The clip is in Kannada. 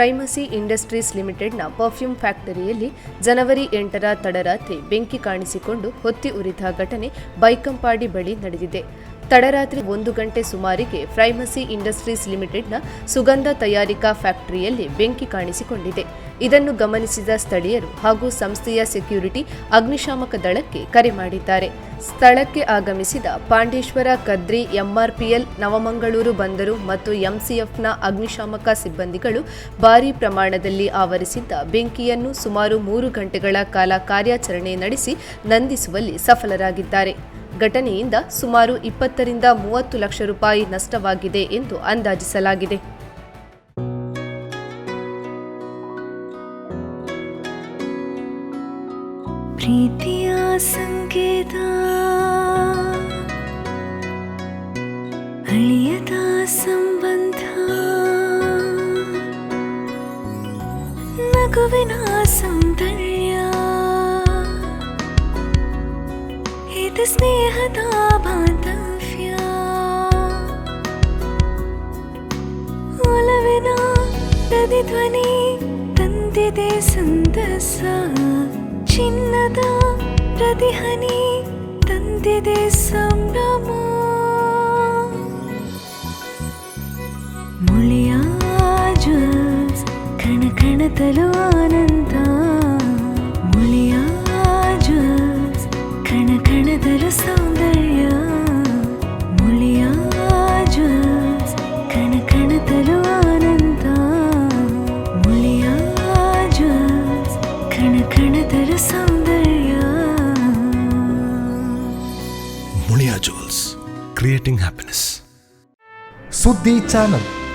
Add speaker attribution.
Speaker 1: ಫ್ರೈಮಸಿ ಇಂಡಸ್ಟ್ರೀಸ್ ಲಿಮಿಟೆಡ್ನ ಪರ್ಫ್ಯೂಮ್ ಫ್ಯಾಕ್ಟರಿಯಲ್ಲಿ ಜನವರಿ ಎಂಟರ ತಡರಾತ್ರಿ ಬೆಂಕಿ ಕಾಣಿಸಿಕೊಂಡು ಹೊತ್ತಿ ಉರಿದ ಘಟನೆ ಬೈಕಂಪಾಡಿ ಬಳಿ ನಡೆದಿದೆ. ತಡರಾತ್ರಿ ಒಂದು ಗಂಟೆ ಸುಮಾರಿಗೆ ಫ್ರೈಮಸಿ ಇಂಡಸ್ಟ್ರೀಸ್ ಲಿಮಿಟೆಡ್ನ ಸುಗಂಧ ತಯಾರಿಕಾ ಫ್ಯಾಕ್ಟರಿಯಲ್ಲಿ ಬೆಂಕಿ ಕಾಣಿಸಿಕೊಂಡಿದೆ. ಇದನ್ನು ಗಮನಿಸಿದ ಸ್ಥಳೀಯರು ಹಾಗೂ ಸಂಸ್ಥೆಯ ಸೆಕ್ಯೂರಿಟಿ ಅಗ್ನಿಶಾಮಕ ದಳಕ್ಕೆ ಕರೆ ಮಾಡಿದ್ದಾರೆ. ಸ್ಥಳಕ್ಕೆ ಆಗಮಿಸಿದ ಪಾಂಡೇಶ್ವರ ಕದ್ರಿ, ಎಂಆರ್ಪಿಎಲ್, ನವಮಂಗಳೂರು ಬಂದರು ಮತ್ತು ಎಂಸಿಎಫ್ನ ಅಗ್ನಿಶಾಮಕ ಸಿಬ್ಬಂದಿಗಳು ಭಾರೀ ಪ್ರಮಾಣದಲ್ಲಿ ಆವರಿಸಿದ್ದ ಬೆಂಕಿಯನ್ನು ಸುಮಾರು ಮೂರು ಗಂಟೆಗಳ ಕಾಲ ಕಾರ್ಯಾಚರಣೆ ನಡೆಸಿ ನಂದಿಸುವಲ್ಲಿ ಸಫಲರಾಗಿದ್ದಾರೆ. ಘಟನೆಯಿಂದ ಸುಮಾರು ಇಪ್ಪತ್ತರಿಂದ ಮೂವತ್ತು ಲಕ್ಷ ರೂಪಾಯಿ ನಷ್ಟವಾಗಿದೆ ಎಂದು ಅಂದಾಜಿಸಲಾಗಿದೆ.
Speaker 2: ಪ್ರೀತಿಯ ಸಂಕೇತ मायता सम्बन्धा न कुविनासौन्दर्या एत स्नेहता बान्धव्या मूलविना प्रतिध्वनि तन्दिते सन्दसा चिन्नता प्रतिहनि तन्दिते स ಮುಳಿಯ ಜ್ವಲ್ಸ್ ಕಣ ಕಣದಲು ಆನಂದ ಮುಳಿಯ ಜ್ವಲ್ಸ್ ಕಣ ಕಣದಲು ಸೌಂದರ್ಯ ಮುಳಿಯ ಜ್ವಲ್ಸ್ ಕಣ ಕಣದಲು ಆನಂದ ಮುಳಿಯ ಜ್ವಲ್ಸ್ ಕಣ ಕಣದಲು ಸೌಂದರ್ಯ
Speaker 3: ಮುಳಿಯಾ ಜುವೆಲ್ಸ್ ಕ್ರಿಯೇಟಿಂಗ್ ಹ್ಯಾಪಿನೆಸ್
Speaker 4: ಸುದ್ದಿ ಚಾನಲ್